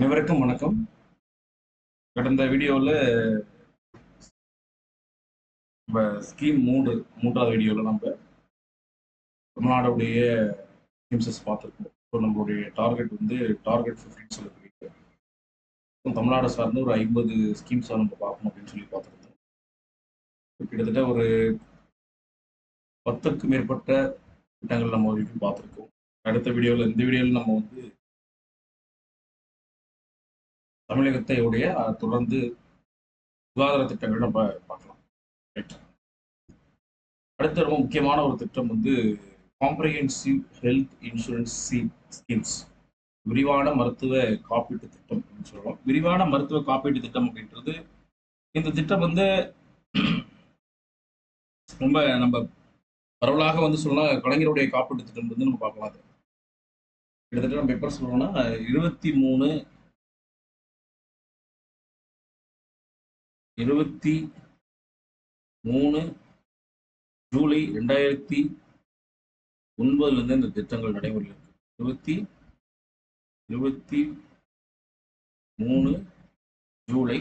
அனைவருக்கும் வணக்கம். கடந்த வீடியோவில் நம்ம ஸ்கீம் மூணு மூன்றாவது வீடியோவில் நம்ம தமிழ்நாடுடைய ஸ்கீம்ஸஸ் பார்த்துருக்கோம். ஸோ நம்மளுடைய டார்கெட் வந்து டார்கெட் ஃபிஃப்டின்னு சொல்லக்கூடிய தமிழ்நாடு சார்ந்து ஒரு ஐம்பது ஸ்கீம்ஸாக நம்ம பார்க்கணும் அப்படின்னு சொல்லி பார்த்துருக்கோம். கிட்டத்தட்ட ஒரு பத்துக்கும் மேற்பட்ட திட்டங்கள் நம்ம வரைக்கும் பார்த்துருக்கோம். அடுத்த வீடியோவில் இந்த வீடியோவில் நம்ம வந்து தமிழகத்தையுடைய உடைய தொடர்ந்து சுகாதார திட்டங்கள் நம்ம பார்க்கலாம். அடுத்த ரொம்ப முக்கியமான ஒரு திட்டம் வந்து காம்ப்ரிஹென்சிவ் ஹெல்த் இன்சூரன்ஸ் ஸ்கீம்ஸ் விரிவான மருத்துவ காப்பீட்டு திட்டம் அப்படின்னு சொல்லலாம் விரிவான மருத்துவ காப்பீட்டு திட்டம் அப்படின்றது இந்த திட்டம் வந்து ரொம்ப நம்ம பரவலாக வந்து சொல்லலாம் கலைஞருடைய காப்பீட்டு திட்டம் வந்து நம்ம பார்க்கலாம். அது. கிட்டத்தட்ட நம்ம எப்போ சொல்றோம்னா இருபத்தி மூணு இருபத்தி மூணு ஜூலை ரெண்டாயிரத்தி ஒன்பதுலேருந்து இந்த திட்டங்கள் நடைமுறையில் இருக்கு. இருபத்தி இருபத்தி மூணு ஜூலை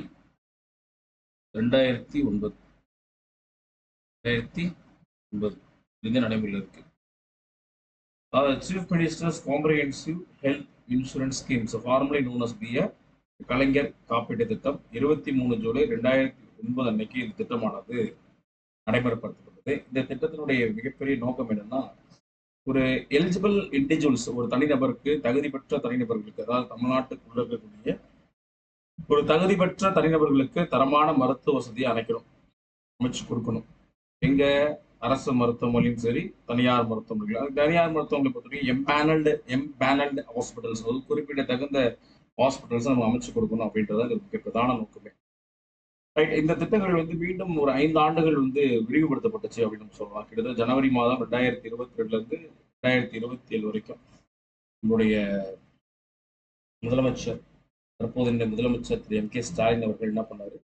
ரெண்டாயிரத்தி ஒன்பது. ரெண்டாயிரத்தி ஒன்பது. நடைமுறையில் இருக்கு. அதாவது chief ministers comprehensive health insurance schemes formerly known as B Kalaignar காப்பீட்டு திட்டம் இருபத்தி மூணு ஜூலை ரெண்டாயிரத்தி ஒன்பது அன்னைக்கு இந்த திட்டமானது நடைமுறைப்படுத்தப்பட்டது. இந்த திட்டத்தினுடைய மிகப்பெரிய நோக்கம் என்னன்னா ஒரு எலிஜிபிள் இண்டிவிஜுவல்ஸ் ஒரு தனிநபருக்கு தகுதி பெற்ற தனிநபர்களுக்கு அதாவது தமிழ்நாட்டுக்குள்ள இருக்கக்கூடிய ஒரு தகுதி பெற்ற தனிநபர்களுக்கு தரமான மருத்துவ வசதியை அமைக்கணும் அமைச்சு கொடுக்கணும். எங்க அரசு மருத்துவமனையும் சரி தனியார் மருத்துவமனைகள் தனியார் மருத்துவமனை பொறுத்தவரைக்கும் எம்பேனல்டு எம்பேனல்டு ஹாஸ்பிட்டல்ஸ் அதாவது குறிப்பிட்ட தகுந்த ஹாஸ்பிட்டல்ஸ் நம்ம அமைச்சு கொடுக்கணும் அப்படின்றது மிக பிரதான நோக்கமே. ரைட் இந்த திட்டங்கள் வந்து மீண்டும் ஒரு ஐந்து ஆண்டுகள் வந்து விரிவுபடுத்தப்பட்டுச்சு அப்படின்னு சொல்லலாம். கிட்டத்தட்ட ஜனவரி மாதம் ரெண்டாயிரத்தி இருபத்தி ரெண்டுலேருந்து ரெண்டாயிரத்தி இருபத்தி ஏழு வரைக்கும் நம்முடைய முதலமைச்சர் தற்போதைய முதலமைச்சர் திரு எம் கே ஸ்டாலின் அவர்கள் என்ன பண்ணார்?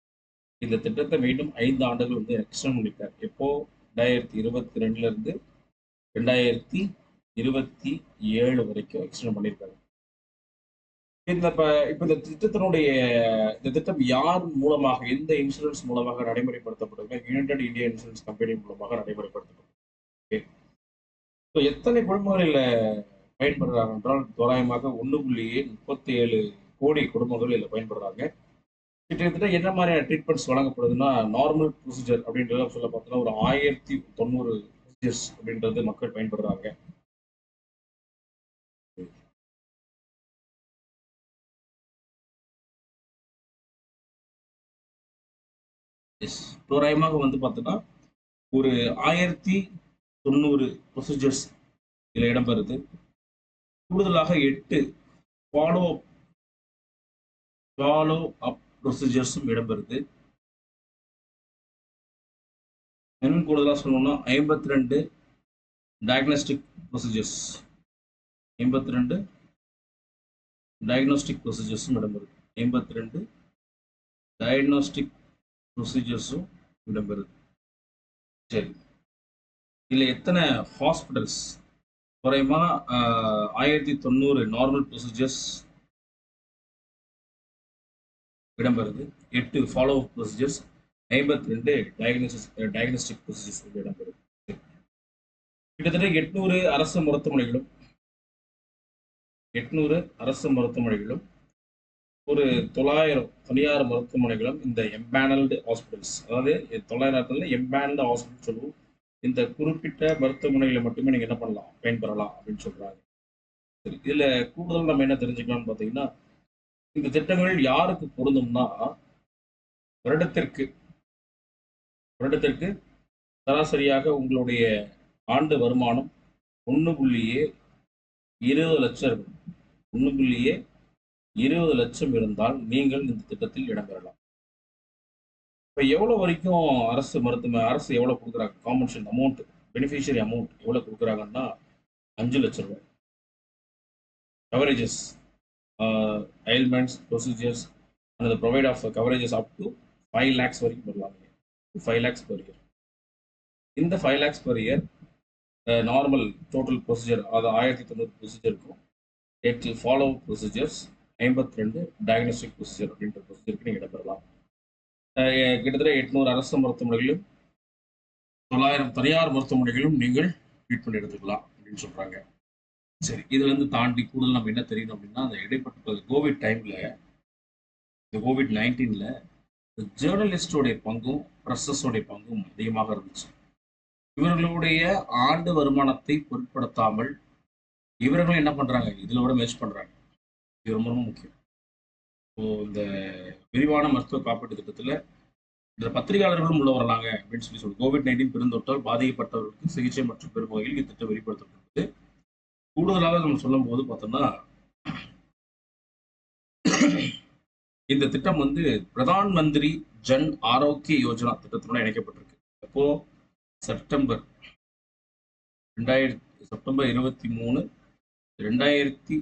இந்த திட்டத்தை மீண்டும் ஐந்து ஆண்டுகள் வந்து எக்ஸ்டெண்ட் பண்ணிட்டார். எப்போ? ரெண்டாயிரத்தி இருபத்தி ரெண்டுலேருந்து ரெண்டாயிரத்தி இருபத்தி ஏழு வரைக்கும் எக்ஸ்டன் பண்ணியிருக்காங்க இந்த இப்ப இந்த திட்டத்தினுடைய இந்த திட்டம் யார் மூலமாக எந்த இன்சூரன்ஸ் மூலமாக நடைமுறைப்படுத்தப்படுது யுனைடெட் இந்தியா இன்சூரன்ஸ் கம்பெனி மூலமாக நடைமுறைப்படுத்தப்படும் Okay. எத்தனை குடும்பங்களில் பயன்படுறாங்க என்றால் தோராயமாக ஒன்று புள்ளியே முப்பத்தி ஏழு கோடி குடும்பங்கள் இதில் பயன்படுறாங்க கிட்டத்தட்ட என்ன மாதிரியான ட்ரீட்மெண்ட்ஸ் வழங்கப்படுதுன்னா நார்மல் ப்ரொசீஜர் அப்படின்றத சொல்ல பார்த்தோன்னா ஒரு ஆயிரத்தி தொண்ணூறு ப்ரொசீஜர்ஸ் அப்படின்றது மக்கள் பயன்படுறாங்க தோராயமாக வந்து பார்த்தோன்னா ஒரு ஆயிரத்தி தொண்ணூறு ப்ரொசீஜர்ஸ் இதில் இடம்பெறுது. கூடுதலாக எட்டு ஃபாலோ அப் ஃபாலோ அப் ப்ரொசீஜர்ஸும் இடம்பெறுது. இன்னும் கூடுதலாக சொல்லணும்னா ஐம்பத்தி ரெண்டு டயக்னோஸ்டிக் ப்ரொசீஜர்ஸ் ஐம்பத்தி ரெண்டு டயக்னோஸ்டிக் ப்ரொசீஜர்ஸும் இடம்பெறுது. ஐம்பத்தி ரெண்டு டயக்னோஸ்டிக் ப்ரொசீஜர்ஸும் இடம்பெறுது. சரி. இதில் எத்தனை ஹாஸ்பிட்டல்ஸ் குறையமாக ஆயிரத்தி தொண்ணூறு நார்மல் ப்ரொசீஜர்ஸ் இடம்பெறுது. எட்டு ஃபாலோ அப் ப்ரொசீஜர்ஸ் ஐம்பத்தி ரெண்டு டயக்னோசிஸ் டயக்னோஸ்டிக் ப்ரொசீஜர்ஸ் இடம்பெறுது. சரி. கிட்டத்தட்ட எட்நூறு அரசு மருத்துவமனைகளும் எட்நூறு அரசு மருத்துவமனைகளும் ஒரு தொள்ளாயிரம் தனியார் மருத்துவமனைகளும் இந்த எம்பேனல்டு ஹாஸ்பிட்டல்ஸ் அதாவது தொள்ளாயிரத்துல எம்பேனல்டு ஹாஸ்பிட்டல் சொல்லுவோம். இந்த குறிப்பிட்ட மருத்துவமனைகளை மட்டுமே நீங்கள் என்ன பண்ணலாம்? பயன்பெறலாம் அப்படின்னு சொல்கிறாங்க சரி இதில் கூடுதல் நம்ம என்ன தெரிஞ்சுக்கலாம்னு பார்த்தீங்கன்னா இந்த திட்டங்கள் யாருக்கு பொருந்தும்னா வருடத்திற்கு வருடத்திற்கு சராசரியாக உங்களுடைய ஆண்டு வருமானம் ஒன்று புள்ளியே இருபது லட்சம் இருக்கும். ஒன்று புள்ளியே இருபது லட்சம் இருந்தால் நீங்கள் இந்த திட்டத்தில் இடம்பெறலாம் இப்போ எவ்வளோ வரைக்கும் அரசு மருத்துவ அரசு எவ்வளோ கொடுக்குறாங்க? காம்பன்சேஷன் அமௌண்ட் பெனிஃபிஷியரி அமௌண்ட் எவ்வளோ கொடுக்குறாங்கன்னா அஞ்சு லட்சம் ரூபாய். கவரேஜஸ் அயல்மெண்ட்ஸ் ப்ரொசீஜர்ஸ் அந்த provide of coverages up to five lakhs வரைக்கும் பெறலாம் ஃபைவ் லேக்ஸ் பர் இயர் இந்த five lakhs per year normal total procedure அது ஆயிரத்தி தொண்ணூறு ப்ரொசீஜர் இருக்கும். எட்டு ஃபாலோ ப்ரொசீஜர்ஸ் ஐம்பத்தி ரெண்டு டயக்னோஸ்டிக் ப்ரொசீஜர் அப்படின்ற ப்ரொசீஜருக்கு நீங்கள் இடம்பெறலாம் கிட்டத்தட்ட எட்நூறு அரசு மருத்துவமனைகளிலும் தொள்ளாயிரம் தனியார் மருத்துவமனைகளிலும் நீங்கள் ட்ரீட்மெண்ட் எடுத்துக்கலாம் அப்படின்னு சொல்கிறாங்க சரி இதுலேருந்து தாண்டி கூடுதல் நம்ம என்ன தெரியணும் அப்படின்னா அந்த இடைப்பட்ட கோவிட் டைமில் இந்த கோவிட் நைன்டீனில் ஜேர்னலிஸ்டோடைய பங்கும் ப்ரெஸ்ஸஸோடைய பங்கும் அதிகமாக இருந்துச்சு. இவர்களுடைய ஆண்டு வருமானத்தை பொருட்படுத்தாமல் இவர்களும் என்ன பண்ணுறாங்க இதில் விட மேட்ச் பண்ணுறாங்க இது ரொம்ப ரொம்ப முக்கியம். இப்போ இந்த விரிவான மருத்துவ காப்பீட்டு திட்டத்துல இந்த பத்திரிகையாளர்களும் உள்ள வரலாங்க அப்படின்னு சொல்லி சொல்லி கோவிட் நைன்டீன் பெருந்தொற்றால் பாதிக்கப்பட்டவர்களுக்கு சிகிச்சை மற்றும் பெரும் வகையில் இத்திட்டம் வெளிப்படுத்தப்பட்டது கூடுதலாக நம்ம சொல்லும் போது பார்த்தோம்னா இந்த திட்டம் வந்து பிரதான் மந்திரி ஜன் ஆரோக்கிய யோஜனா திட்டத்தினோட இணைக்கப்பட்டிருக்கு. அப்போ செப்டம்பர் ரெண்டாயிரத்தி செப்டம்பர் இருபத்தி மூணு ரெண்டாயிரத்தி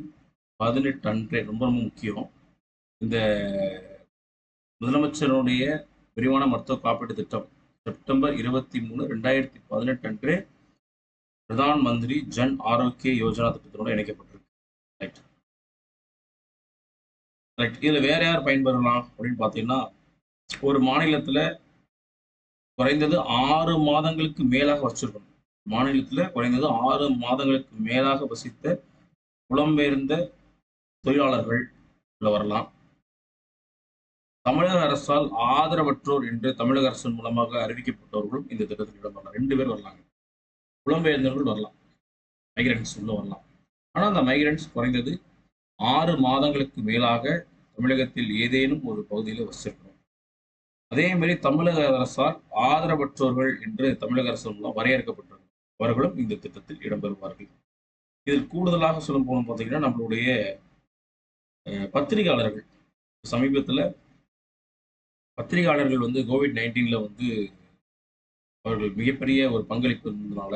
பதினெட்டு அன்றே ரொம்ப ரொம்ப முக்கியம். இந்த முதலமைச்சருடைய விரிவான மருத்துவ காப்பீட்டு திட்டம் செப்டம்பர் இருபத்தி மூணு ரெண்டாயிரத்தி பதினெட்டு அன்றே பிரதான் மந்திரி ஜன் ஆரோக்கிய யோஜனா திட்டத்தோட இணைக்கப்பட்டிருக்கு. ரைட் ரைட் இதுல வேற யார் பயன்பெறலாம் அப்படின்னு பார்த்தீங்கன்னா ஒரு மாநிலத்துல குறைந்தது ஆறு மாதங்களுக்கு மேலாக வச்சிருக்கணும். மாநிலத்துல குறைந்தது ஆறு மாதங்களுக்கு மேலாக வசித்த புலம்பெயர்ந்த தொழிலாளர்கள் உள்ள வரலாம். தமிழக அரசால் ஆதரவற்றோர் என்று தமிழக அரசின் மூலமாக அறிவிக்கப்பட்டவர்களும் இந்த திட்டத்தில் இடம் வரலாம் ரெண்டு பேர் வரலாங்க. புலம்பெயர்ந்தவர்கள் வரலாம். மைக்ரன்ஸ் உள்ள வரலாம். ஆனால் அந்த மைக்ரன்ஸ் குறைந்தது ஆறு மாதங்களுக்கு மேலாக தமிழகத்தில் ஏதேனும் ஒரு பகுதியில் வசிச்சிருக்கணும் அதே மாதிரி தமிழக அரசால் ஆதரவற்றோர்கள் என்று தமிழக அரசு மூலம் வரையறுக்கப்பட்டிருக்கும். அவர்களும் இந்த திட்டத்தில் இடம்பெறுவார்கள். இதில் கூடுதலாக சொல்ல போனோம் பார்த்தீங்கன்னா நம்மளுடைய பத்திரிகையாளர்கள். சமீபத்தில் பத்திரிகையாளர்கள் வந்து கோவிட் நைன்டீனில் வந்து அவர்கள் மிகப்பெரிய ஒரு பங்களிப்பு இருந்ததுனால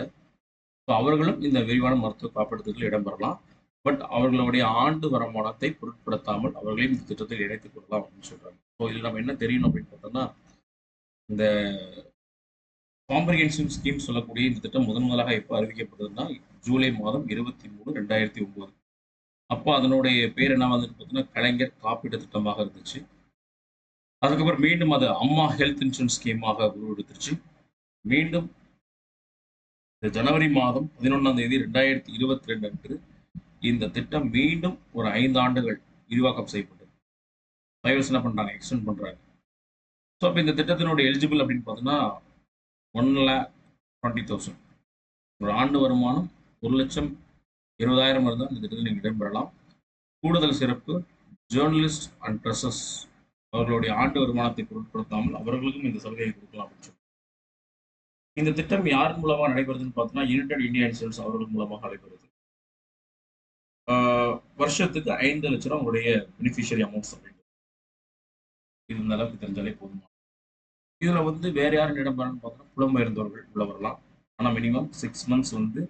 ஸோ அவர்களும் இந்த விரிவான மருத்துவ காப்பீடுகள் இடம்பெறலாம். பட் அவர்களுடைய ஆண்டு வருமானத்தை பொருட்படுத்தாமல் அவர்களையும் இந்த திட்டத்தில் இணைத்துக் கொள்ளலாம் அப்படின்னு சொல்றாங்க. ஸோ இதில் நம்ம என்ன தெரியணும் அப்படின்னு பார்த்தோம்னா இந்த காம்ப்ரிஹென்சிவ் ஸ்கீம் சொல்லக்கூடிய இந்த திட்டம் முதன் முதலாக எப்போ அறிவிக்கப்பட்டதுன்னா ஜூலை மாதம் இருபத்தி மூணு ரெண்டாயிரத்தி ஒன்பது அப்போ அதனுடைய பேர் என்ன வந்துட்டு பார்த்தீங்கன்னா கலைஞர் காப்பீடு திட்டமாக இருந்துச்சு. அதுக்கப்புறம் மீண்டும் அது அம்மா ஹெல்த் இன்சூரன்ஸ் ஸ்கீமாக உருவெடுத்துருச்சு. மீண்டும் இந்த ஜனவரி மாதம் பதினொன்றாம் தேதி ரெண்டாயிரத்தி இருபத்தி ரெண்டு அன்று இந்த திட்டம் மீண்டும் ஒரு ஐந்து ஆண்டுகள் விரிவாக்கம் செய்யப்பட்டது. தயவுசு என்ன பண்ணுறாங்க எக்ஸ்டெண்ட் பண்ணுறாங்க ஸோ அப்போ இந்த திட்டத்தினுடைய எலிஜிபிள் அப்படின்னு பார்த்தோன்னா ஒன் லேக் டுவெண்ட்டி தௌசண்ட் ஒரு ஆண்டு வருமானம் ஒரு லட்சம் இருபதாயிரம் இருந்தால் இந்த திட்டத்தில் நீங்கள் இடம்பெறலாம். கூடுதல் சிறப்பு ஜேர்னலிஸ்ட் அண்ட் ட்ரெஸ்ஸஸ் அவர்களுடைய ஆண்டு வருமானத்தை பொருட்படுத்தாமல் அவர்களுக்கும் இந்த சலுகையை கொடுக்கலாம் அப்படின்னு இந்த திட்டம் யார் மூலமாக நடைபெறுதுன்னு பார்த்தோம்னா யுனைடெட் இந்தியா இன்சூரன்ஸ் அவர்கள் மூலமாக நடைபெறுது. வருஷத்துக்கு ஐந்து லட்சம் ரூபா உங்களுடைய பெனிஃபிஷியரி அமௌண்ட்ஸ் அப்படின்னு இது இந்த அளவுக்கு தெரிஞ்சாலே போதுமா? இதில் வந்து வேற யாரும் இடம்பெறன்னு பார்த்தோம்னா புலம்பெயர்ந்தவர்கள் உள்ள வரலாம் ஆனால் மினிமம் சிக்ஸ் மந்த்ஸ் வந்து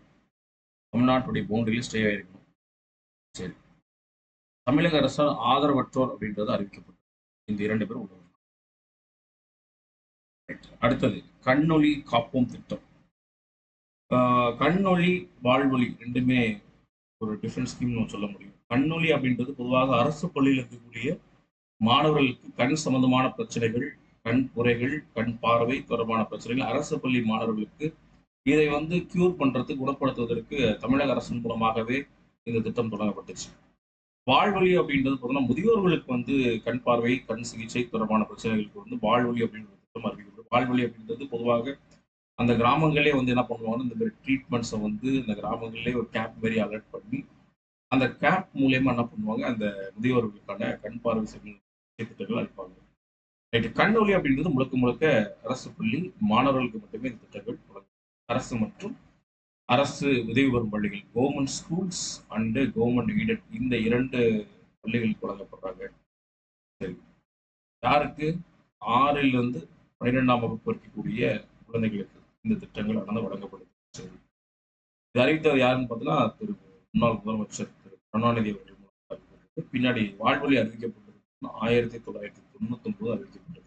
தமிழ்நாட்டுடைய பவுண்டரியில் ஸ்டே ஆகிருக்கணும் சரி. தமிழக அரசால் ஆதரவற்றோர் அப்படின்றது அறிவிக்கப்பட்டது. இந்த இரண்டு பேரும் உள்ள அடுத்தது கண்ணொளி காப்போம் திட்டம். ஆஹ் கண்ணொளி வாழ்வொளி ரெண்டுமே ஒரு டிஃப்ரெண்ட் ஸ்கீம் சொல்ல முடியும். கண்ணொளி அப்படின்றது பொதுவாக அரசு பள்ளியில் இருக்கக்கூடிய மாணவர்களுக்கு கண் சம்பந்தமான பிரச்சனைகள் கண் குறைகள் கண் பார்வை தொடர்பான பிரச்சனைகள் அரசு பள்ளி மாணவர்களுக்கு இதை வந்து கியூர் பண்றதுக்கு குணப்படுத்துவதற்கு தமிழக அரசின் மூலமாகவே இந்த திட்டம் தொடங்கப்பட்டுச்சு. வாழ்வழி அப்படின்றது பார்த்தோம்னா முதியோர்களுக்கு வந்து கண் பார்வை கண் சிகிச்சை தொடர்பான பிரச்சனைகளுக்கு வந்து வாழ்வழி அப்படின்ற திட்டம் அறிவிக்கப்படும் வாழ்வழி அப்படின்றது பொதுவாக அந்த கிராமங்களே வந்து என்ன பண்ணுவாங்கன்னா இந்த மாதிரி ட்ரீட்மெண்ட்ஸை வந்து இந்த கிராமங்களே ஒரு கேப் மாரி அலர்ட் பண்ணி அந்த கேப் மூலயமா என்ன பண்ணுவாங்க அந்த முதியோர்களுக்கான கண் பார்வை திட்டங்கள் அளிப்பாங்க. ரைட்டு கண் ஒளி அப்படின்றது முழுக்க முழுக்க அரசு பள்ளி மாணவர்களுக்கு மட்டுமே இந்த திட்டங்கள் அரசு மற்றும் அரசு உதவி பெறும் பள்ளிகள். Government schools and government aided இந்த இரண்டு பள்ளிகளுக்கு வழங்கப்படுறாங்க சரி. யாருக்கு? ஆறில் இருந்து பன்னிரெண்டாம் வகுப்பு இருக்கக்கூடிய குழந்தைகளுக்கு இந்த திட்டங்கள் ஆனது வழங்கப்படுது. சரி. இது அறிவித்தவர் யாருன்னு பார்த்தீங்கன்னா திரு முன்னாள் முதலமைச்சர் திரு கருணாநிதி அவர்கள் பின்னாடி வாழ்வழி அறிவிக்கப்பட்டது ஆயிரத்தி தொள்ளாயிரத்தி தொண்ணூத்தி ஒன்பது அறிவிக்கப்பட்டது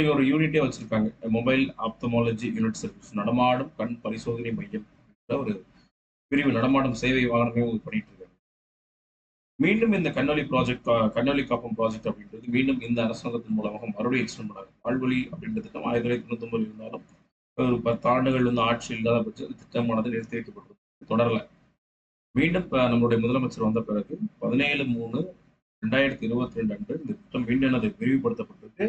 ஒரு யூனிட்டே வச்சிருக்காங்க. மொபைல் ஆப்தமாலஜி யூனிட் சர்வீஸ் நடமாடும் கண் பரிசோதனை மையம். என்ற ஒரு பிரிவு நடமாடும் சேவை வாகனமே பண்ணிட்டு இருக்காங்க மீண்டும் இந்த கண்ணொலி ப்ராஜெக்ட் கண்ணொலி காப்பம் ப்ராஜெக்ட் அப்படின்றது மீண்டும் இந்த அரசாங்கத்தின் மூலமாக மறுபடியும் எக்ஸ்டெண்ட் பண்ணாங்க வாழ்வழி அப்படின்ற திட்டம் ஆயிரத்தி தொள்ளாயிரத்தி தொண்ணூத்தி ஒன்பது இருந்தாலும் ஒரு பத்து ஆண்டுகள் வந்து ஆட்சி இல்லாத பட்சத்தில் திட்டமானது நிறுத்தி வைக்கப்பட்டது தொடரல. மீண்டும் நம்மளுடைய முதலமைச்சர் வந்த பிறகு பதினேழு மூணு ரெண்டாயிரத்தி இருபத்தி ரெண்டு அன்று இந்த திட்டம் மீண்டும் அது விரிவுபடுத்தப்பட்டிருக்கு.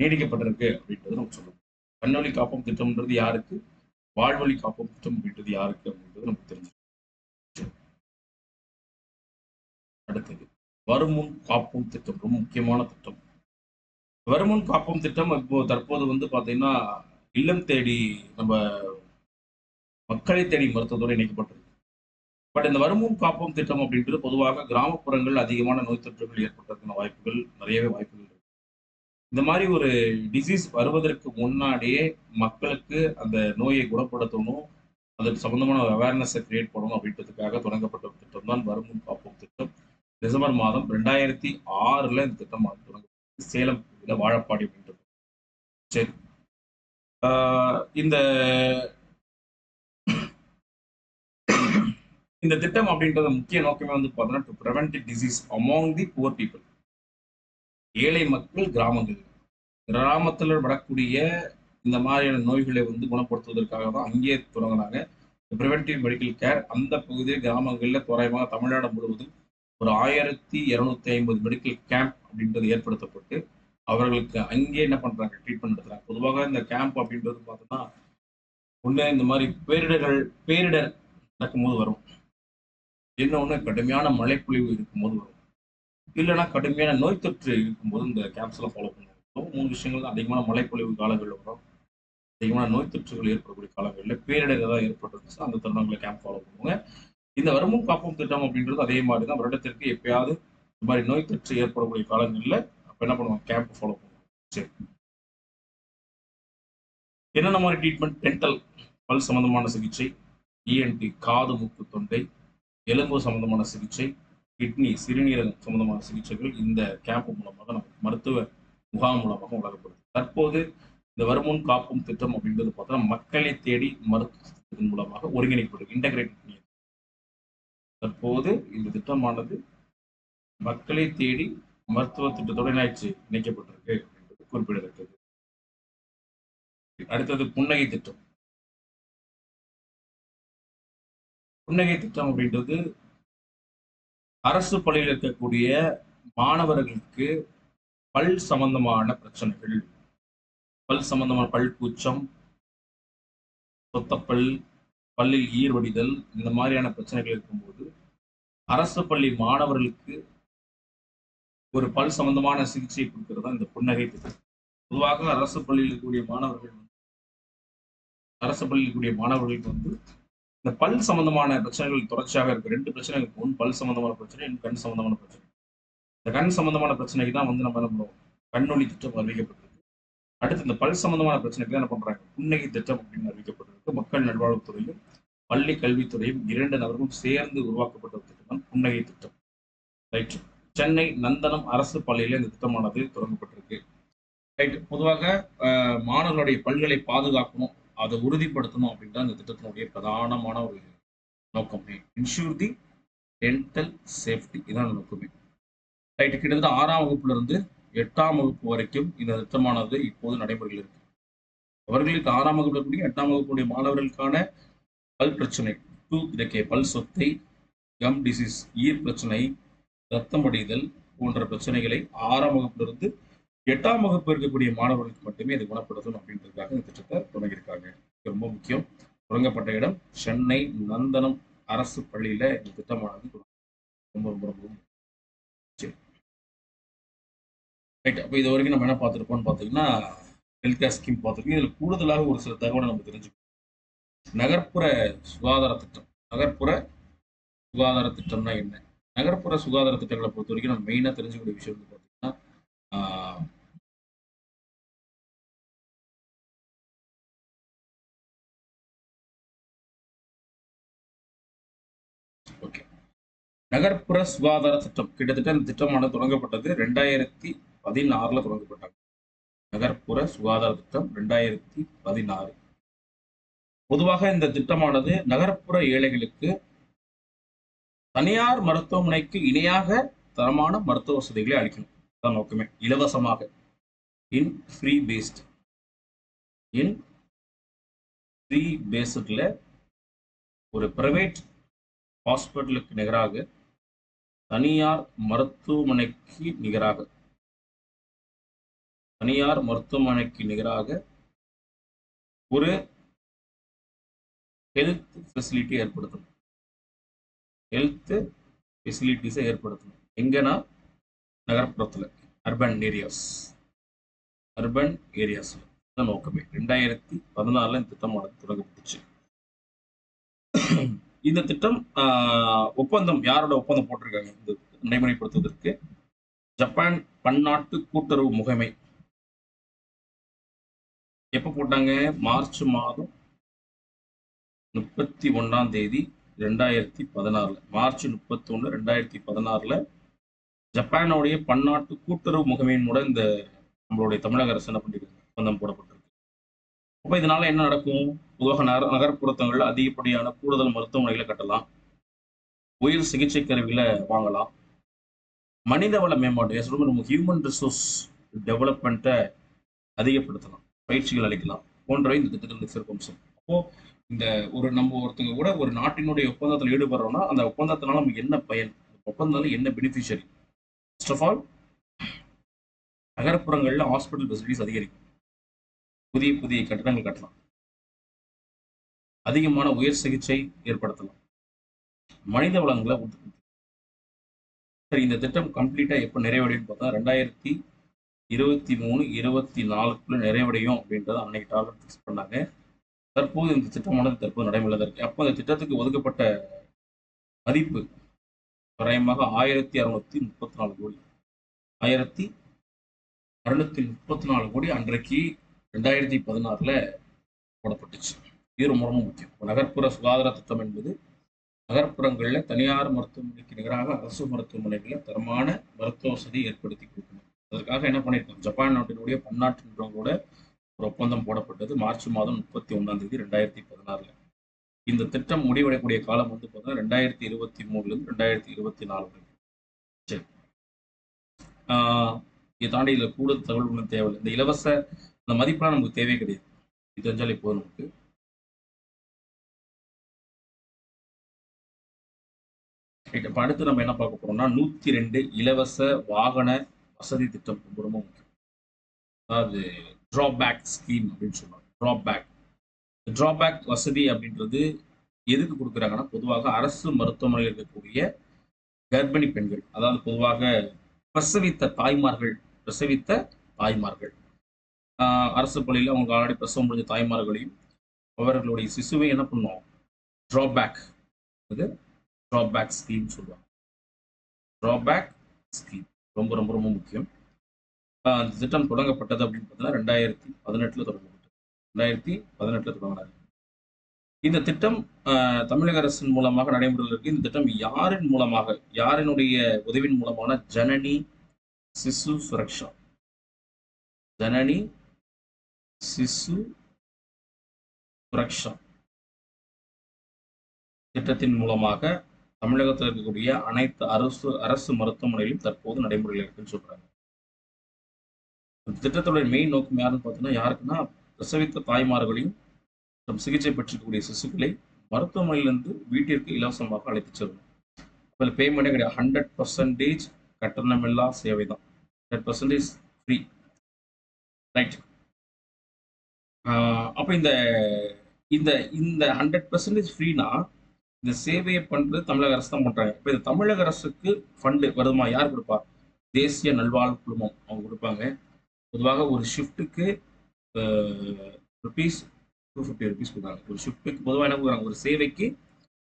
நீடிக்கப்பட்டிருக்கு அப்படின்றது நம்ம சொல்லணும். கண்ணொலி காப்பம் திட்டம்ன்றது யாருக்கு? வாழ்வழி காப்பம் திட்டம் அப்படின்றது யாருக்கு அப்படின்றது நமக்கு தெரிஞ்சு அடுத்தது வருமுன் காப்போம் திட்டம் ரொம்ப முக்கியமான திட்டம். வருமுன் காப்போம் திட்டம் இப்போ தற்போது வந்து பாத்தீங்கன்னா இல்லம் தேடி நம்ம மக்களை தேடி மருத்துவத்தோடு இணைக்கப்பட்டிருக்கு. பட் இந்த வருமுன் காப்போம் திட்டம் அப்படின்றது பொதுவாக கிராமப்புறங்கள் அதிகமான நோய் தொற்றுகள் ஏற்பட்டிருக்கிற வாய்ப்புகள் நிறையவே வாய்ப்புகள் இந்த மாதிரி ஒரு டிசீஸ் வருவதற்கு முன்னாடியே மக்களுக்கு அந்த நோயை குணப்படுத்தணும் அதற்கு சம்பந்தமான ஒரு அவேர்னஸை கிரியேட் பண்ணணும் அப்படின்றதுக்காக தொடங்கப்பட்ட ஒரு திட்டம் தான் வருமுன் காப்போம் திட்டம். டிசம்பர் மாதம் ரெண்டாயிரத்தி ஆறுல இந்த திட்டம் தொடங்கப்பட்டது. சேலம் வாழப்பாடி அப்படின்றது. சரி. இந்த இந்த திட்டம் அப்படின்றது முக்கிய நோக்கமே வந்து பார்த்தோன்னா to prevent disease among the poor people ஏழை மக்கள் கிராமங்கள். கிராமத்தில் வரக்கூடிய இந்த மாதிரியான நோய்களை வந்து குணப்படுத்துவதற்காக தான் அங்கேயே தொடங்கினாங்க. ப்ரிவென்டிவ் மெடிக்கல் கேர் அந்த பகுதியில் கிராமங்களில் தோராயமாக தமிழ்நாடு முழுவதும் ஒரு ஆயிரத்தி இரநூத்தி ஐம்பது மெடிக்கல் கேம்ப் அப்படின்றது ஏற்படுத்தப்பட்டு அவர்களுக்கு அங்கே என்ன பண்ணுறாங்க ட்ரீட்மெண்ட் எடுத்துறாங்க பொதுவாக இந்த கேம்ப் அப்படின்றது பார்த்தோம்னா ஒன்று இந்த மாதிரி பேரிடர்கள் பேரிடர் நடக்கும்போது வரும். இன்னொன்று கடுமையான மழைப்பொழிவு இருக்கும்போது வரும். இல்லைன்னா கடுமையான நோய் தொற்று இருக்கும்போது இந்த கேம்ப்ஸ் ஃபாலோ பண்ணுவாங்க மூணு விஷயங்கள் அதிகமான மழைப்பொழிவு காலங்களில் வரும் அதிகமான நோய் தொற்றுகள் ஏற்படக்கூடிய காலங்களில் பேரிடர் தான் ஏற்பட்டுருந்துச்சுன்னா அந்த தருணங்களை கேம்ப் ஃபாலோ பண்ணுவாங்க இந்த வருமும் காப்போம் திட்டம் அப்படின்றது அதே மாதிரி தான். வருடத்திற்கு எப்பயாவது இந்த மாதிரி நோய் தொற்று ஏற்படக்கூடிய காலங்களில் அப்போ என்ன பண்ணுவாங்க கேம்ப் ஃபாலோ பண்ணுவாங்க சரி. என்னென்ன மாதிரி ட்ரீட்மெண்ட் டென்டல் பல் சம்பந்தமான சிகிச்சை இஎன்டி காது மூக்கு தொண்டை எலும்பு சம்பந்தமான சிகிச்சை கிட்னி சிறுநீரகம் சம்பந்தமான சிகிச்சைகள் இந்த கேம்ப் மூலமாக நமக்கு மருத்துவ முகாம் மூலமாக வழங்கப்படுது. தற்போது இந்த வருமுன் காப்பும் திட்டம் அப்படின்றது பார்த்தோம்னா மக்களை தேடி மருத்துவத்தின் மூலமாக ஒருங்கிணைக்கப்படுது இன்டகிரேட் தற்போது இந்த திட்டமானது மக்களை தேடி மருத்துவ திட்டத்தோடு என்னாச்சு இணைக்கப்பட்டிருக்கு என்பது குறிப்பிடத்தக்கது. அடுத்தது புன்னகை திட்டம். புன்னகை திட்டம் அப்படின்றது அரசு பள்ளியில் இருக்கக்கூடிய மாணவர்களுக்கு பல் சம்பந்தமான பிரச்சனைகள். பல் சம்பந்தமான பல் கூச்சம் சொத்தப்பல் பல்லில் ஈர் வடிதல் இந்த மாதிரியான பிரச்சனைகள் இருக்கும்போது அரசு பள்ளி மாணவர்களுக்கு ஒரு பல் சம்பந்தமான சிகிச்சை கொடுக்கறதா தான் இந்த புன்னகை திட்டம். பொதுவாக அரசு பள்ளியில் இருக்கக்கூடிய மாணவர்கள் வந்து அரசு பள்ளியில் இருக்கக்கூடிய மாணவர்களுக்கு வந்து இந்த பல் சம்பந்தமான பிரச்சனைகள் தொடர்ச்சியாக இருக்கு. ரெண்டு பிரச்சனை இருக்கு. ஒன்று பல் சம்பந்தமான பிரச்சனை இன்னும் கண் சம்பந்தமான பிரச்சனை. இந்த கண் சம்பந்தமான பிரச்சனைக்கு தான் வந்து நம்ம என்ன பண்ணுவோம்? கண்ணொளி திட்டம் அறிவிக்கப்பட்டிருக்கு. அடுத்து இந்த பல் சம்பந்தமான பிரச்சனைக்கு தான் என்ன பண்றாங்க? புன்னகை திட்டம் அப்படின்னு அறிவிக்கப்பட்டிருக்கு. மக்கள் நல்வாழ்வுத்துறையும் பள்ளி கல்வித்துறையும் இரண்டு நபர்களும் சேர்ந்து உருவாக்கப்பட்ட ஒரு திட்டம் தான் புன்னகை திட்டம். ரைட். சென்னை நந்தனம் அரசு பள்ளியில இந்த திட்டமானது தொடங்கப்பட்டிருக்கு. ரைட். பொதுவாக மாணவர்களுடைய பல்களை பாதுகாக்கணும் அதை உறுதிப்படுத்தணும் அப்படின்ட்டு இந்த திட்டத்தினுடைய பிரதானமான ஒரு நோக்கமே. இன்ஷூர் தி டென்டல் சேஃப்டி இதான் நோக்கமே. ரைட்டு கிட்டத்தட்ட ஆறாம் வகுப்புல இருந்து எட்டாம் வகுப்பு வரைக்கும் இந்த திட்டமானது இப்போது நடைமுறையில் இருக்கு. அவர்களுக்கு ஆறாம் வகுப்பு இருக்கக்கூடிய எட்டாம் வகுப்புடைய மாணவர்களுக்கான பல் பிரச்சனை டூ டெக்கே பல் சொத்தை கம் டிசீஸ் ஈர் பிரச்சனை ரத்தம் அடைதல் போன்ற பிரச்சனைகளை ஆறாம் வகுப்பிலிருந்து எட்டாம் வகுப்பு இருக்கக்கூடிய மாணவர்களுக்கு மட்டுமே இது குணப்படுத்தணும் அப்படின்றதுக்காக இந்த திட்டத்தை தொடங்கியிருக்காங்க. இது ரொம்ப முக்கியம். தொடங்கப்பட்ட இடம் சென்னை நந்தனம் அரசு பள்ளியில இந்த திட்டமானது ரொம்ப ரொம்ப ரொம்ப ரைட் அப்போ இது வரைக்கும் நம்ம என்ன பார்த்துருப்போம்னு பார்த்தீங்கன்னா ஹெல்த் கேர் ஸ்கீம் பார்த்துருக்கோம். இதில் கூடுதலாக ஒரு சில தகவலை நம்ம தெரிஞ்சுக்கணும். நகர்ப்புற சுகாதார திட்டம். நகர்ப்புற சுகாதார திட்டம்னா என்ன? நகர்ப்புற சுகாதார திட்டங்களை பொறுத்த வரைக்கும் நம்ம மெயினாக தெரிஞ்சுக்கூடிய விஷயம் வந்து பார்த்தீங்கன்னா நகர்ப்புற சுகாதார திட்டம். கிட்டத்தட்ட இந்த திட்டமானது தொடங்கப்பட்டது ரெண்டாயிரத்தி பதினாறுல தொடங்கப்பட்டாங்க. நகர்ப்புற சுகாதார திட்டம் ரெண்டாயிரத்தி பதினாறு. பொதுவாக இந்த திட்டமானது நகர்ப்புற ஏழைகளுக்கு தனியார் மருத்துவமனைக்கு இணையாக தரமான மருத்துவ வசதிகளை அளிக்கணும். அதான் நோக்கமே. இலவசமாக. In free based in free பேஸ்டில் ஒரு பிரைவேட் ஹாஸ்பிட்டலுக்கு நிகராக தனியார் மருத்துவமனைக்கு நிகராக. தனியார் மருத்துவமனைக்கு நிகராக ஒரு ஹெல்த் ஃபெசிலிட்டி ஏற்படுத்தணும். ஹெல்த் ஃபெசிலிட்டிஸை ஏற்படுத்தணும். எங்கன்னா நகர்ப்புறத்தில் அர்பன் ஏரியாஸ் அர்பன் ஏரியாஸில் தான் நோக்கமே. ரெண்டாயிரத்தி பதினாலில் இந்த திட்டமானது தொடங்கப்பட்டுச்சு இந்த திட்டம் ஆஹ், ஒப்பந்தம் யாரோட ஒப்பந்தம் போட்டிருக்காங்க? இந்த நடைமுறைப்படுத்துவதற்கு ஜப்பான் பன்னாட்டு கூட்டுறவு முகமை. எப்போ போட்டாங்க? மார்ச் மாதம் முப்பத்தி ஒன்றாம் தேதி ரெண்டாயிரத்தி பதினாறுல. மார்ச் முப்பத்தி ஒன்று ரெண்டாயிரத்தி பதினாறுல ஜப்பானுடைய பன்னாட்டு கூட்டுறவு முகமையின் மூலம் இந்த நம்மளுடைய தமிழக அரசு என்ன பண்ணிருக்காங்க? ஒப்பந்தம் போடப்பட்டிருக்கு. அப்போ இதனால என்ன நடக்கும்? பொதுவாக நகர நகர்ப்புறத்தங்களில் அதிகப்படியான கூடுதல் மருத்துவமனைகளை கட்டலாம். உயிர் சிகிச்சை கருவிகளை வாங்கலாம். மனிதவள மேம்பாடு சொல்லும்போது நம்ம ஹியூமன் ரிசோர்ஸ் டெவலப்மெண்ட்டை அதிகப்படுத்தலாம். பயிற்சிகள் அளிக்கலாம். போன்றவை இந்த திட்டத்தில் சிறப்பம்சம். அப்போ இந்த ஒரு நம்ம ஒருத்தங்க கூட ஒரு நாட்டினுடைய ஒப்பந்தத்தில் ஈடுபடுறோம்னா அந்த ஒப்பந்தத்தினால நமக்கு என்ன பயன்? ஒப்பந்தத்தில் என்ன பெனிஃபிஷரி ஃபர்ஸ்ட் ஆஃப் ஆல் நகர்ப்புறங்களில் ஹாஸ்பிட்டல் ஃபெசிலிட்டிஸ் அதிகரிக்கும். புதிய புதிய கட்டடங்கள் கட்டலாம். அதிகமான உயர் சிகிச்சை ஏற்படுத்தலாம். மனித வளங்களை உண்டு- சரி இந்த திட்டம் கம்ப்ளீட்டா எப்போ நிறைவடையும் பார்த்தா ரெண்டாயிரத்தி இருபத்தி மூணு இருபத்தி நாலுக்குள்ள நிறைவடையும் அப்படின்றத அன்னைக்கு டார்கெட் ஃபிக்ஸ் பண்ணாங்க. தற்போது இந்த திட்டமானது தற்போது நடைமுறையில் இருக்கு. அப்போ அந்த திட்டத்துக்கு ஒதுக்கப்பட்ட மதிப்பு தோராயமாக ஆயிரத்தி அறுநூத்தி முப்பத்தி நாலு கோடி. ஆயிரத்தி அறுநூத்தி முப்பத்தி நாலு கோடி அன்றைக்கு ரெண்டாயிரத்தி பதினாறுல போடப்பட்டுச்சு. இது ரொம்ப ரொம்ப முக்கியம் நகர்ப்புற சுகாதார திட்டம் என்பது நகர்ப்புறங்களில் தனியார் மருத்துவமனைக்கு நிகராக அரசு மருத்துவமனைகளில் தரமான மருத்துவ வசதி ஏற்படுத்தி கொடுக்கணும். அதற்காக என்ன பண்ணியிருக்கோம் ஜப்பான் நாட்டினுடைய பன்னாட்டு நிறுவனங்களோட ஒரு ஒப்பந்தம் போடப்பட்டது. மார்ச் மாதம் முப்பத்தி ஒன்றாம் தேதி ரெண்டாயிரத்தி பதினாறுல. இந்த திட்டம் முடிவடையக்கூடிய காலம் வந்து பார்த்தீங்கன்னா ரெண்டாயிரத்தி இருபத்தி மூணுலேருந்து ரெண்டாயிரத்தி இருபத்தி நாலு வரை. சரி. ஆஹ் இதை தாண்டி இதில் கூடுதல் தகவல் ஒன்றும் தேவையில்லை. இந்த இலவச இந்த மதிப்பெல்லாம் நமக்கு தேவையே கிடையாது. இது தெரிஞ்சாலே போதும் நமக்கு. ரைட் இப்போ அடுத்து நம்ம என்ன பார்க்க போறோம்னா நூற்றி ரெண்டு இலவச வாகன வசதி திட்டம் ரொம்ப ரொம்ப முக்கியம். அதாவது ட்ராபேக் ஸ்கீம் அப்படின்னு சொல்லுவாங்க. ட்ராபேக் ட்ராபேக் வசதி அப்படின்றது எதுக்கு கொடுக்குறாங்கன்னா பொதுவாக அரசு மருத்துவமனையில் இருக்கக்கூடிய கர்ப்பிணி பெண்கள் அதாவது பொதுவாக பிரசவித்த தாய்மார்கள் பிரசவித்த தாய்மார்கள். ஆஹ் அரசு பள்ளியில் அவங்க ஆல்ரெடி பிரசவம் முடிஞ்ச தாய்மார்களையும் அவர்களுடைய சிசுவை என்ன பண்ணுவோம் ட்ராபேக் அது ட்ராபேக் ஸ்கீம் சொல்லுவாங்க. ட்ராபேக் ஸ்கீம் ரொம்ப ரொம்ப ரொம்ப முக்கியம். அந்த திட்டம் தொடங்கப்பட்டது அப்படின்னு பார்த்தீங்கன்னா ரெண்டாயிரத்தி பதினெட்டில் தொடங்கப்பட்டது. ரெண்டாயிரத்தி பதினெட்டில் தொடங்கினாங்க. இந்த திட்டம் தமிழக அரசின் மூலமாக நடைமுறையில் இருக்கு. இந்த திட்டம் யாரின் மூலமாக யாரினுடைய உதவியின் மூலமான ஜனனி சிசு சுரக்ஷா. ஜனனி சிசு சுரக்ஷா. திட்டத்தின் மூலமாக தமிழகத்தில் இருக்கக்கூடிய அனைத்து அரசு அரசு மருத்துவமனையிலும் தற்போது நடைமுறையில் இருக்குன்னு சொல்றாங்க. திட்டத்துடைய மெயின் நோக்கம் யாருன்னு பார்த்தீங்கன்னா யாருக்குன்னா பிரசவித்த தாய்மார்களையும் தம் சிகிச்சை பெற்றிருக்கக்கூடிய சிசுக்களை மருத்துவமனையிலிருந்து வீட்டிற்கு இலவசமாக அழைத்து செல்லணும். அதில் பேமெண்ட்டே கிடையாது. ஹண்ட்ரட் பர்சன்டேஜ் கட்டணமில்லா சேவை தான் ஹண்ட்ரட் பர்சன்டேஜ் ஃப்ரீ ரைட் அப்போ இந்த இந்த இந்த ஹண்ட்ரட் பர்சன்டேஜ் ஃப்ரீனா இந்த சேவையை பண்றது தமிழக அரசு தான் பண்றாங்க. இப்போ இந்த தமிழக அரசுக்கு ஃபண்டு வருமா? யார் கொடுப்பா? தேசிய நல்வாழ்வு குழுமம் அவங்க கொடுப்பாங்க. பொதுவாக ஒரு ஷிஃப்ட்டுக்கு ருபீஸ் டூ ஃபிஃப்டி ருபீஸ் கொடுக்குறாங்க. ஒரு ஷிஃப்ட்டுக்கு பொதுவாக என்ன கொடுக்குறாங்க? ஒரு சேவைக்கு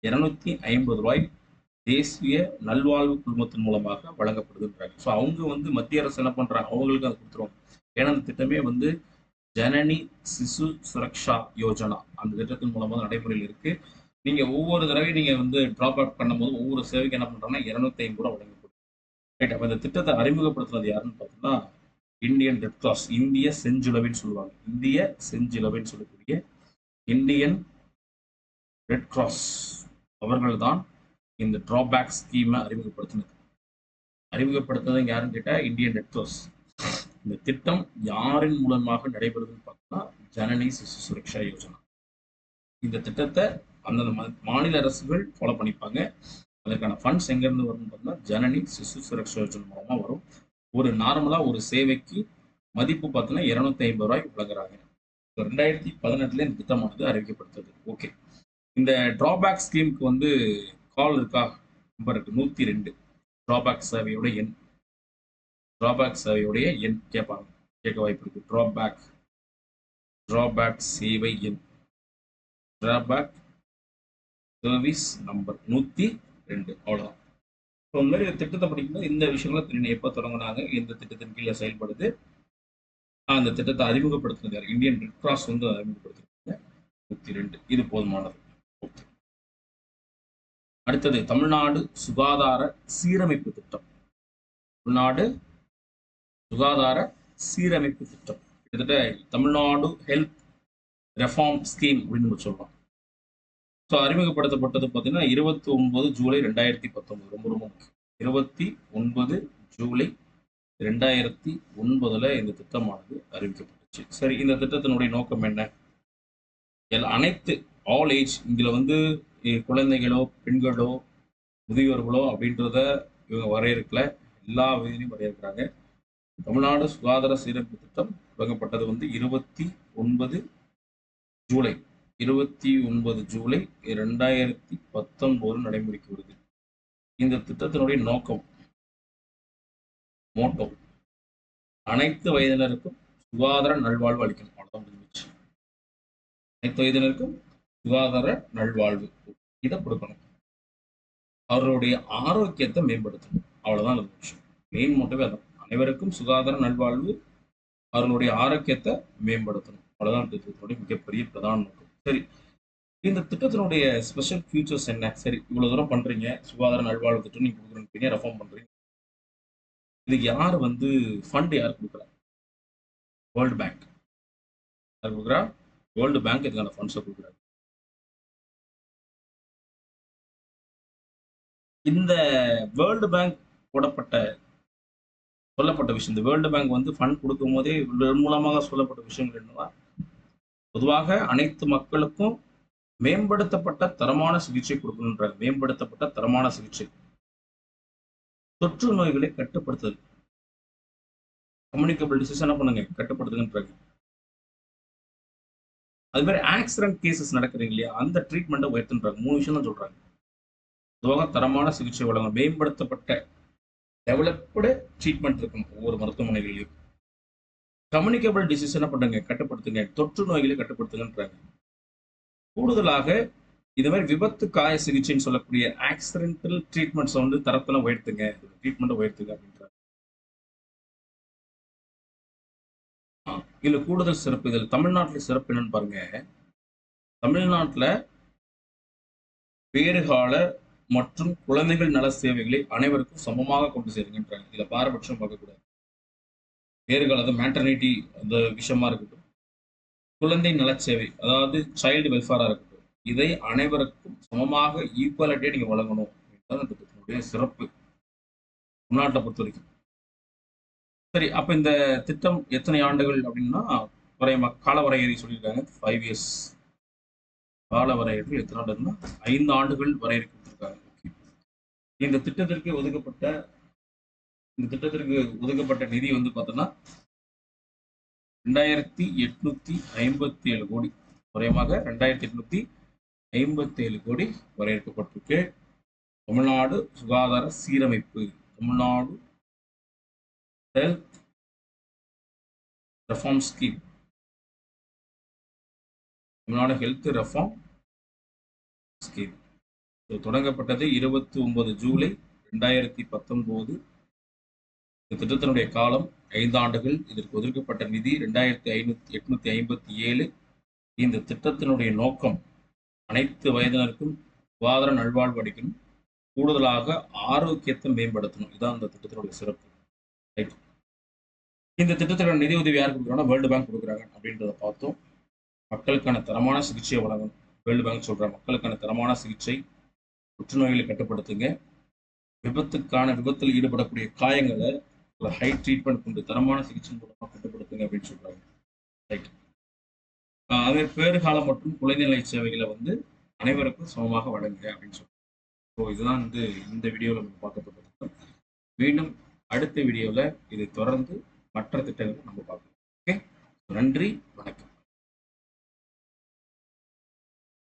இரநூத்தி ஐம்பது ரூபாய் தேசிய நல்வாழ்வு குழுமத்தின் மூலமாக வழங்கப்படுதுன்றாங்க. ஸோ அவங்க வந்து மத்திய அரசு என்ன பண்ணுறாங்க அவங்களுக்கு அதை கொடுத்துருவாங்க. ஏன்னா அந்த திட்டமே வந்து ஜனனி சிசு சுரக்ஷா யோஜனா அந்த திட்டத்தின் மூலமாக நடைமுறையில் இருக்குது நீங்க ஒவ்வொரு தடவையும் நீங்க வந்து டிராப் அவுட் பண்ணும்போது ஒவ்வொரு சேவைக்கு என்ன பண்றாங்கன்னா இருநூத்தி ஐம்பது ரூபா ரைட் அப்போ இந்த திட்டத்தை அறிமுகப்படுத்துனது யாருன்னு பார்த்தோம்னா இந்தியன் ரெட் கிராஸ் இந்திய செஞ்சிலுவைன்னு சொல்லுவாங்க. இந்திய செஞ்சிலுவைன்னு சொல்லக்கூடிய இந்தியன் ரெட் கிராஸ் அவர்கள் தான் இந்த டிராபேக் ஸ்கீமை அறிமுகப்படுத்தினது. அறிமுகப்படுத்தினது யாருன்னு கேட்டால் இந்தியன் ரெட் கிராஸ் இந்த திட்டம் யாரின் மூலமாக நடைபெறுதுன்னு பார்த்தோம்னா ஜனனி சிசு சுரக்ஷா யோஜனா. இந்த திட்டத்தை அந்தந்த மாநில அரசுகள் ஃபாலோ பண்ணிப்பாங்க. அதற்கான ஃபண்ட்ஸ் எங்கேருந்து வரும்னு பார்த்தீங்கன்னா ஜனனி சிசு சுரக்ஷா யோஜனா மூலமாக வரும். ஒரு நார்மலாக ஒரு சேவைக்கு மதிப்பு பார்த்தோன்னா இரநூத்தி ஐம்பது ரூபாய் வழங்குறாங்க ரெண்டாயிரத்தி பதினெட்டுல இந்த திட்டமானது அறிவிக்கப்பட்டது. ஓகே இந்த டிராபேக் ஸ்கீமுக்கு வந்து கால் இருக்கா? நம்பர் இருக்கு. நூற்றி ரெண்டு. டிராபேக் சேவையோட எண். டிராபேக் சேவையுடைய எண் கேட்பாங்க. கேட்க வாய்ப்பு இருக்கு. டிராபேக் டிராபேக் சேவை எண். டிராபேக் சர்வீஸ் நம்பர் நூற்றி ரெண்டு. அவ்வளோதான் இப்போ இந்த மாதிரி திட்டத்தை படிக்கும்போது இந்த விஷயங்களை தெரியும் எப்போ தொடங்குனாங்க எந்த திட்டத்தின் கீழே செயல்படுது அந்த திட்டத்தை அறிமுகப்படுத்தினது யார்? இந்தியன் ரெட் கிராஸ் வந்து அறிமுகப்படுத்திருக்காங்க நூற்றி ரெண்டு. இது போதுமானது. ஓகே. அடுத்தது தமிழ்நாடு சுகாதார சீரமைப்பு திட்டம். தமிழ்நாடு சுகாதார சீரமைப்பு திட்டம். கிட்டத்தட்ட தமிழ்நாடு ஹெல்த் ரெஃபார்ம் ஸ்கீம் அப்படின்னு நம்ம சொல்லலாம் ஸோ அறிமுகப்படுத்தப்பட்டது பார்த்தீங்கன்னா இருபத்தி ஒன்பது ஜூலை ரெண்டாயிரத்தி பத்தொன்பது. ரொம்ப ரொம்ப முக்கியம். இருபத்தி ஒன்பது ஜூலை ரெண்டாயிரத்தி ஒன்பதுல இந்த திட்டமானது அறிவிக்கப்பட்டுச்சு. சரி இந்த திட்டத்தினுடைய நோக்கம் என்ன? எல் அனைத்து ஆல் ஏஜ் இதில் வந்து குழந்தைகளோ பெண்களோ முதியோர்களோ அப்படின்றத இவங்க வரையறுக்கல. எல்லா வயதிலையும் வரையறுக்கிறாங்க. தமிழ்நாடு சுகாதார சீரமைப்பு திட்டம் தொடங்கப்பட்டது வந்து இருபத்தி ஒன்பது ஜூலை. இருபத்தி ஒன்பது ஜூலை ரெண்டாயிரத்தி பத்தொன்பது நடைமுறைக்கு வருது. இந்த திட்டத்தினுடைய நோக்கம் மோட்டோ அனைத்து வயதினருக்கும் சுகாதார நல்வாழ்வு அளிக்கணும். அவ்வளோதான் முடிஞ்சிச்சு அனைத்து வயதினருக்கும் சுகாதார நல்வாழ்வு இதை கொடுக்கணும். அவர்களுடைய ஆரோக்கியத்தை மேம்படுத்தணும். அவ்வளோதான் அந்த விஷயம். மெயின் மோட்டவே அதான். அனைவருக்கும் சுகாதார நல்வாழ்வு அவர்களுடைய ஆரோக்கியத்தை மேம்படுத்தணும். அவ்வளோதான் திட்டத்தினுடைய மிகப்பெரிய பிரதான நோக்கம். சரி. இந்த திட்டத்தினுடைய ஸ்பெஷல் ஃபியூச்சர்ஸ் என்ன? சரி இவ்வளவு தூரம் பண்றீங்க. சுகாதார நல்வாழ்வு திட்டம் நீங்க கொடுக்குறீங்க. ரெஃபார்ம் பண்றீங்க. இதுக்கு யார் வந்து ஃபண்ட் யார் கொடுக்குறா வேர்ல்டு பேங்க் யார் கொடுக்குறா? வேர்ல்டு பேங்க் இதுக்கான ஃபண்ட்ஸை கொடுக்குறாரு. இந்த வேர்ல்டு பேங்க் போடப்பட்ட சொல்லப்பட்ட விஷயம். இந்த வேர்ல்டு பேங்க் வந்து ஃபண்ட் கொடுக்கும் போதே மூலமாக சொல்லப்பட்ட விஷயங்கள் என்னவா? பொதுவாக அனைத்து மக்களுக்கும் மேம்படுத்தப்பட்ட தரமான சிகிச்சை கொடுக்கணுன்றாங்க மேம்படுத்தப்பட்ட தரமான சிகிச்சை. தொற்று நோய்களை கட்டுப்படுத்துதல். கம்யூனிகபிள் டிசீஸ் என்ன பண்ணுங்க? கட்டுப்படுத்துங்கன்றாங்க அது மாதிரி ஆக்சிடென்ட் கேசஸ் நடக்கிறீங்க இல்லையா? அந்த ட்ரீட்மெண்ட்டை உயர்த்துன்றாங்க. மூணு விஷயம் தான் சொல்றாங்க. பொதுவாக தரமான சிகிச்சை வழங்க மேம்படுத்தப்பட்ட டெவலப்டு ட்ரீட்மெண்ட் இருக்கும் ஒவ்வொரு மருத்துவமனைகளிலும் கம்யூனிகபிள் டிசீஸ் என்ன பண்ணுங்க கட்டுப்படுத்துங்க. தொற்று நோய்களை கட்டுப்படுத்துங்கன்றாங்க. கூடுதலாக இது மாதிரி விபத்து காய சிகிச்சைன்னு சொல்லக்கூடிய ஆக்சிடென்டல் ட்ரீட்மெண்ட்ஸ் வந்து தரத்தில் உயர்த்துங்க. ட்ரீட்மெண்ட்டை உயர்த்துங்க அப்படின்றாங்க. இதில் கூடுதல் சிறப்பு. இதில் தமிழ்நாட்டில் சிறப்பு என்னன்னு பாருங்க. தமிழ்நாட்டில் பேறுகால மற்றும் குழந்தைகள் நல சேவைகளை அனைவருக்கும் சமமாக கொண்டு சேருங்கன்றாங்க. இதில் பாரபட்சம் பார்க்கக்கூடாது. வேர்கள் அது மேட்டர்னிட்டி அந்த விஷயமா இருக்கட்டும். குழந்தை நல சேவை அதாவது சைல்டு வெல்ஃபேராக இருக்கட்டும் இதை அனைவருக்கும் சமமாக ஈக்குவாலிட்டியா நீங்க வழங்கணும் அப்படின்றது திட்டத்தினுடைய சிறப்பு. தமிழ்நாட்டை பொறுத்த வரைக்கும் சரி அப்ப இந்த திட்டம் எத்தனை ஆண்டுகள் அப்படின்னா வரைய கால வரையறை சொல்லியிருக்காங்க ஃபைவ் இயர்ஸ் கால வரையறை எத்தனை ஆண்டுன்னா ஐந்து ஆண்டுகள் வரையறை கொடுத்துருக்காங்க. இந்த திட்டத்திற்கு ஒதுக்கப்பட்ட இந்த திட்டத்திற்கு ஒதுக்கப்பட்ட நிதி வந்து பார்த்தோம்னா ரெண்டாயிரத்தி எட்நூத்தி ஐம்பத்தி ஏழு கோடி. குறையமாக ரெண்டாயிரத்தி எட்நூத்தி ஐம்பத்தி ஏழு கோடி வரையறுக்கப்பட்டிருக்கு. தமிழ்நாடு சுகாதார சீரமைப்பு Tamil Nadu health reform scheme Tamil Nadu health reform scheme தொடங்கப்பட்டது இருபத்தி ஒன்பது ஜூலை ரெண்டாயிரத்தி பத்தொன்பது இந்த திட்டத்தினுடைய காலம் ஐந்தாண்டுகள் இதற்கு ஒதுக்கப்பட்ட நிதி ரெண்டாயிரத்தி ஐநூத்தி எட்நூத்தி ஐம்பத்தி ஏழு. இந்த திட்டத்தினுடைய நோக்கம் அனைத்து வயதினருக்கும் சுகாதார நல்வாழ்வு அளிக்கணும். கூடுதலாக ஆரோக்கியத்தை மேம்படுத்தணும். இதுதான் இந்த திட்டத்தினுடைய சிறப்பு. ரைட் இந்த திட்டத்திற்கான நிதி உதவி யார் கொடுக்குறாங்கன்னா வேர்ல்டு பேங்க் கொடுக்குறாங்க அப்படின்றத பார்த்தோம். மக்களுக்கான தரமான சிகிச்சையை வழங்கணும். வேர்ல்டு பேங்க் சொல்ற மக்களுக்கான தரமான சிகிச்சை புற்றுநோய்களை கட்டுப்படுத்துங்க. விபத்துக்கான விபத்தில் ஈடுபடக்கூடிய காயங்களை ஹை ட்ரீட்மெண்ட் கொண்டு தரமான சிகிச்சை மூலமாக கட்டுப்படுத்துங்க அப்படின்னு சொல்றாங்க. ரைட் அதே பேறுகாலம் மற்றும் குழந்தைநிலை சேவைகளை வந்து அனைவருக்கும் சமமாக வழங்குங்க அப்படின்னு சொல்றாங்க. ஸோ இதுதான் வந்து இந்த வீடியோவில் நம்ம பார்க்கப்பட்டது மீண்டும் அடுத்த வீடியோவில் இதை தொடர்ந்து மற்ற திட்டங்களை நம்ம பார்க்கலாம். ஓகே நன்றி வணக்கம்.